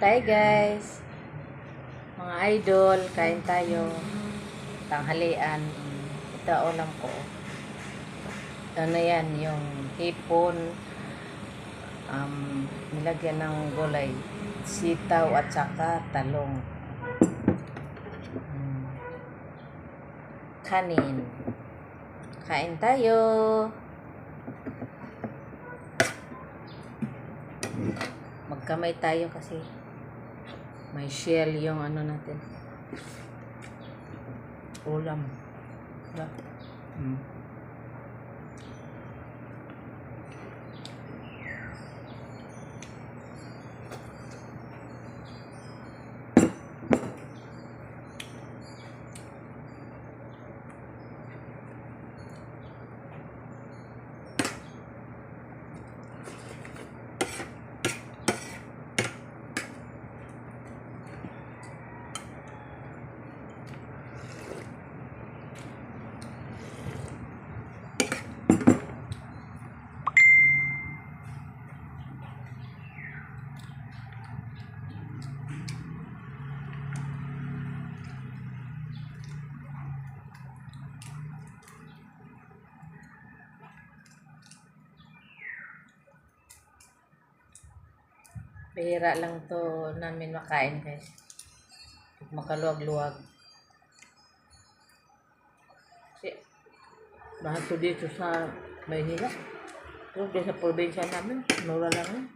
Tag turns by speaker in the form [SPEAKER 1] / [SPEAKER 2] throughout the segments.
[SPEAKER 1] tayo guys. Mga idol, kain tayo. Tanghalian. Ito ulam ko. Ano yan, yung hipon. Um, nilagyan ng gulay. Sitaw at saka talong. Mm. Kanin. Kain tayo. Magkamay tayo kasi may shell yung ano natin. Ulam. Diba? Mm. Bihira lang to namin makain guys. Makaluwag-luwag. Kasi, lahat to dito sa Maynila. Pero dito sa probinsya namin, mura lang yun.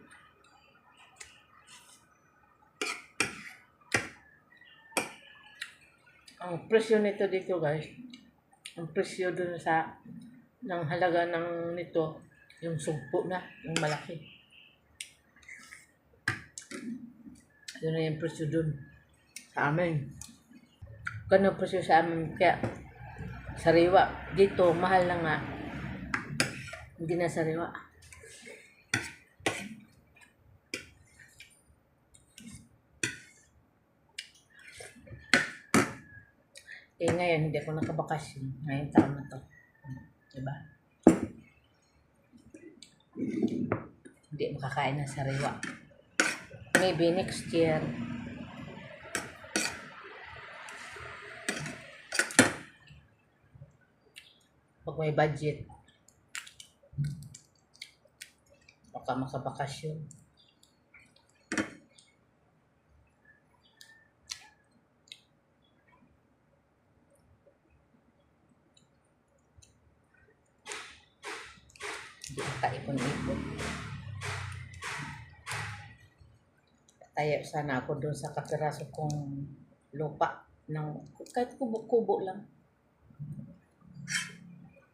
[SPEAKER 1] Ang presyo nito dito guys, ang presyo dun sa ng halaga ng nito, yung sumpo na, yung malaki. Yun na yung dun. Sa amin. Ganun presyo sa amin. Kaya, sariwa. Dito, mahal na nga. Hindi na sariwa. Eh ngayon, hindi ako nakabakasyon. Ngayong taon na to. Diba? Hindi makakain ng sariwa. Maybe next year. Pag may budget. Baka makabakasyon. Hindi makaipon-ipon. Tayo sana ako doon sa kapiraso kong lupa ng kahit kubo-kubo lang.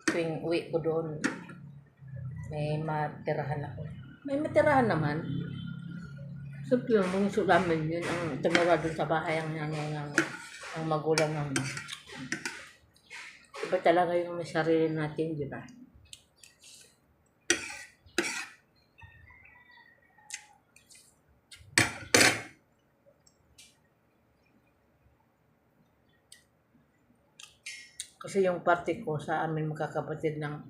[SPEAKER 1] Tuwing uwi ko doon, may matirahan ako. May matirahan naman. Simple yung mga sulamin yun ang tumira doon sa bahay ang nanay ng ang magulang ng Iba talaga yung may sarili natin, di ba? Kasi yung party ko sa amin magkakapatid ng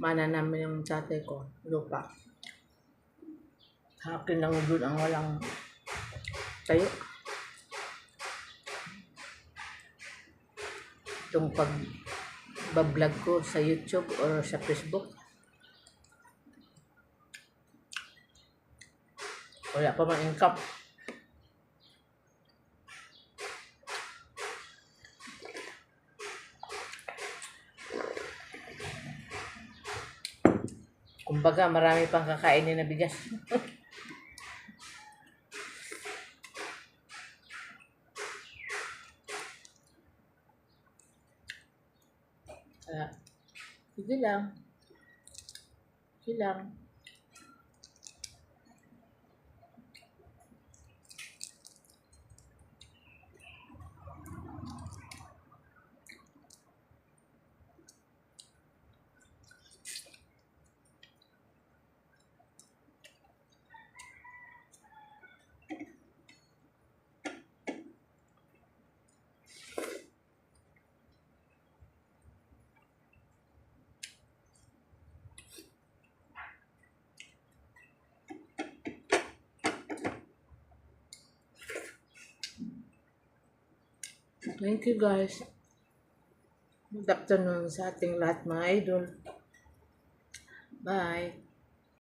[SPEAKER 1] mana namin yung tatay ko, lupa. Sa akin lang doon ang walang tayo. Itong pag bablog ko sa YouTube or sa Facebook. Wala pa man income. Kumbaga, marami pang kakainin na bigas. Sige lang. Sige lang. Thank you guys. Good afternoon sa ating lahat mga idol. Bye.